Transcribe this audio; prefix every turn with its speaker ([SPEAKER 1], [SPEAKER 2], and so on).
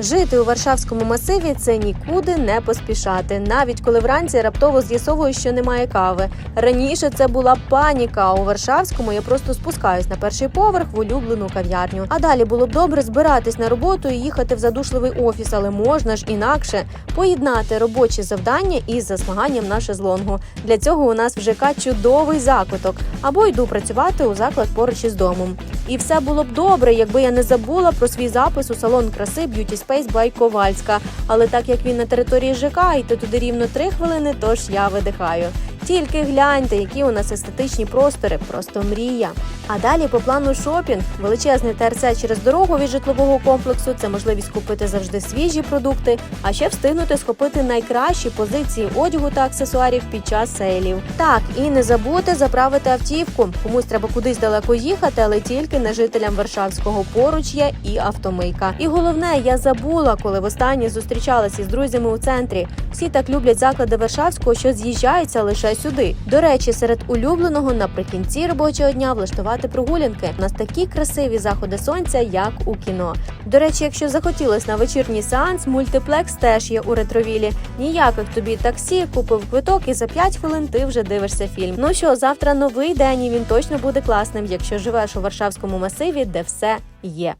[SPEAKER 1] Жити у Варшавському масиві це нікуди не поспішати, навіть коли вранці раптово з'ясовую, що немає кави. Раніше це була паніка. У Варшавському я просто спускаюсь на перший поверх в улюблену кав'ярню. А далі було б добре збиратись на роботу і їхати в задушливий офіс, але можна ж інакше поєднати робочі завдання із засмаганням на шезлонгу. Для цього у нас в ЖК чудовий закуток. Або йду працювати у заклад поруч із домом. І все було б добре, якби я не забула про свій запис у салон краси Beauty Space by Ковальська. Але так як він на території ЖК, йти туди рівно три хвилини, тож я видихаю. Тільки гляньте, які у нас естетичні простори, просто мрія. А далі по плану шопінг, величезний ТРЦ через дорогу від житлового комплексу. Це можливість купити завжди свіжі продукти, а ще встигнути схопити найкращі позиції одягу та аксесуарів під час сейлів. Так і не забудьте заправити автівку. Комусь треба кудись далеко їхати, але тільки не жителям Варшавського поруч є і автомийка. І головне, я забула, коли востаннє зустрічалася із друзями у центрі. Всі так люблять заклади Варшавського, що з'їжджаються лише сюди. До речі, серед улюбленого наприкінці робочого дня влаштувати прогулянки. У нас такі красиві заходи сонця, як у кіно. До речі, якщо захотілось на вечірній сеанс, мультиплекс теж є у ретровілі. Ніяких тобі таксі, купив квиток і за 5 хвилин ти вже дивишся фільм. Ну що, завтра новий день і він точно буде класним, якщо живеш у Варшавському масиві, де все є.